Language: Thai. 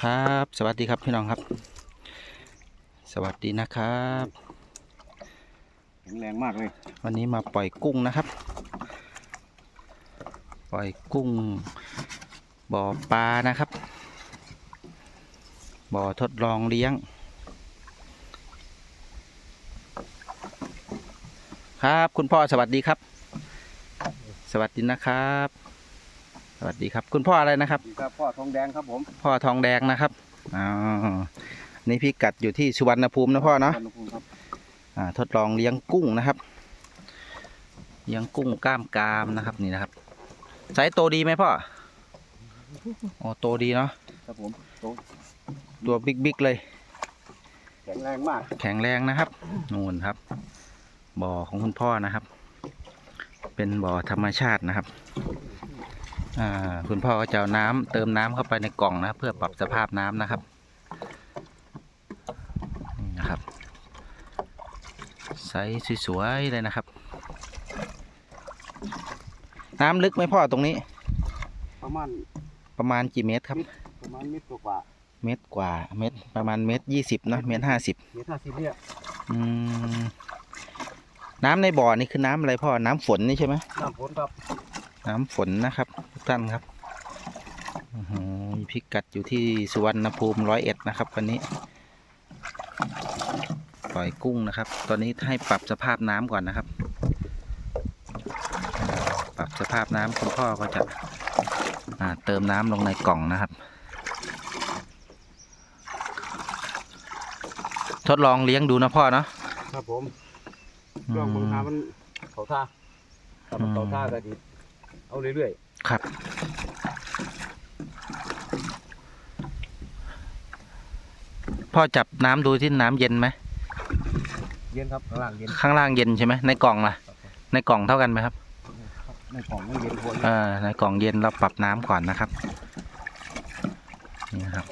ครับ สวัสดีครับพี่น้องครับ สวัสดีนะครับ แข็งแรงมากเลย วันนี้มาปล่อยกุ้งนะครับ ปล่อยกุ้งบ่อปลานะครับ บ่อทดลองเลี้ยง ครับคุณพ่อสวัสดีครับ สวัสดีนะครับ สวัสดีครับ คุณพ่ออะไรนะครับนี่ครับพ่อทองแดงครับผมพ่อทองแดงนะครับอ๋อนี่พี่กัดอยู่ที่สุวรรณภูมินะพ่อเนาะขบคุณครับอ่าทดลองเลี้ยงกุ้งนะครับเลี้ยงกุ้งกล้ามกรามนะครับนี่นะครับไซส์โตดีไหมพ่อโอ้โตดีเนาะครับผมโตตัวบิ๊กบิ๊กๆเลย แข็งแรงมาก แข็งแรงนะครับนู่นครับ บ่อของคุณพ่อนะครับ เป็นบ่อธรรมชาตินะครับอ่า คุณพ่อก็จะเอาน้ำเติมน้ำเข้าไปในกล่องนะครับเพื่อปรับสภาพน้ำนะครับนี่นะครับไซส์สวยๆเลยนะครับ น้ำลึกไหมพ่อตรงนี้ ประมาณประมาณกี่เมตรครับ ประมาณเมตรกว่า เมตรกว่าเมตรประมาณเมตรยี่สิบเนอะเมตรห้าสิบเมตรห้าสิบเนี่ยอืมน้ำในบ่อนี่คือน้ำอะไรพ่อ น้ำฝนนี่ใช่ไหมน้ำฝนครับ น้ำฝนนะครับทุกท่านครับอื้อหือมีพิกัดอยู่ที่สุวรรณภูมิร้อยเอ็ดนะครับวันนี้ปล่อยกุ้งนะครับ ตอนนี้ให้ปรับสภาพน้ำก่อนนะครับ ปรับสภาพน้ำคุณพ่อก็จะอ่าเติมน้ำลงในกล่องนะครับ ทดลองเลี้ยงดูนะพ่อเนาะครับผมอืมลองมึงทามันเขาท่าถ้ามันอืมเขาท่าก็ดี เอาเรื่อยครับ พ่อจับน้ำดูที่น้ำเย็นไหมๆเย็นครับข้างล่างเย็นข้างล่างเย็นใช่ไหมในกล่องล่ะ ในกล่องเท่ากันไหมครับ ในกล่องไม่เย็นพอ เออในกล่องเย็นเราปรับน้ำก่อนนะครับ นี่นะครับ